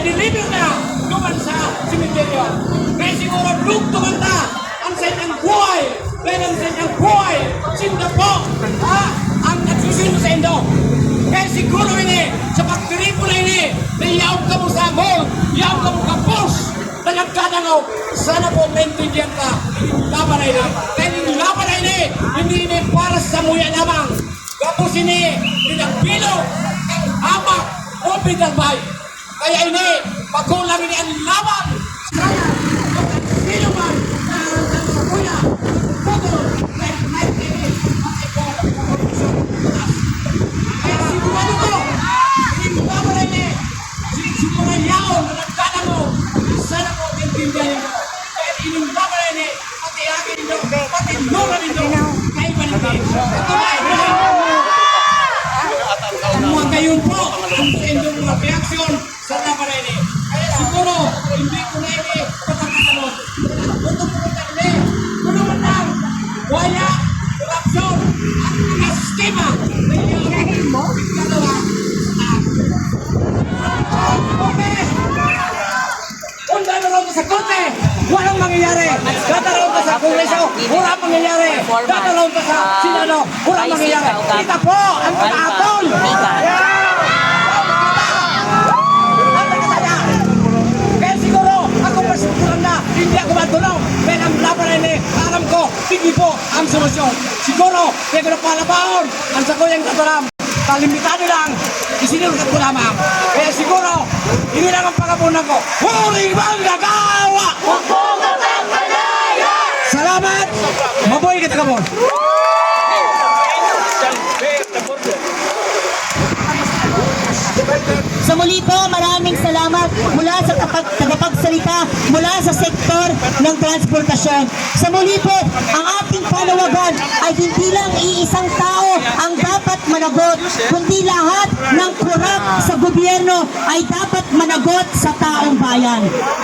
deliver na duman sa simenteryo. Kaya siguro Luke ang sanyang buhay. Kaya ang sanyang buhay, sinda po, ha? Ang nagsusino sa indo. Kaya siguro ini, sa pagtripula ini, naiyawag ka mo sa mall, iyawag ka mo ka boss, nagagkadangaw, sana po maintindihan ka, laban na ini. Kaya yung laban ini, hindi ini para sa muya lamang. Tapos ini, pinagpilo, ang hamak, o pinagbay. Kaya ini, pagkulang ini ang laban. Pati nura nito, kay Balite. Ito na, mga kayo po, ang inyong sa laban na ini. Kaya siguro, hindi ko na ini patakatalon. Ito po na ini, man lang, wala, korupsyon, at mga sistema na dadalaw ka sa korte, walang mangyayari. Dadalaw ka sa kongreso, walang mangyayari. Dadalaw ka sa sinano, walang mangyayari. Kita po ang katatol. Kaya siguro, ako masiguran na, hindi ako matulong. Kaya ang ini, alam ko, hindi po ang solusyon. Siguro, kaya ko na palabaon, ang sa kuyang katulam, kalimitado lang, isinulkat ko lamang. Kaya siguro, hindi lang ang pagabunan ko. Huling manggagawa! Salamat! Kamon! Sa muli po, maraming salamat mula sa tagapagsalita, mula sa sektor ng transportasyon. Sa muli po, ang ating panawagan ay hindi lang iisang tao ang dapat managot, kundi lahat ng kurap sa gobyerno ay dapat managot sa taong bayan.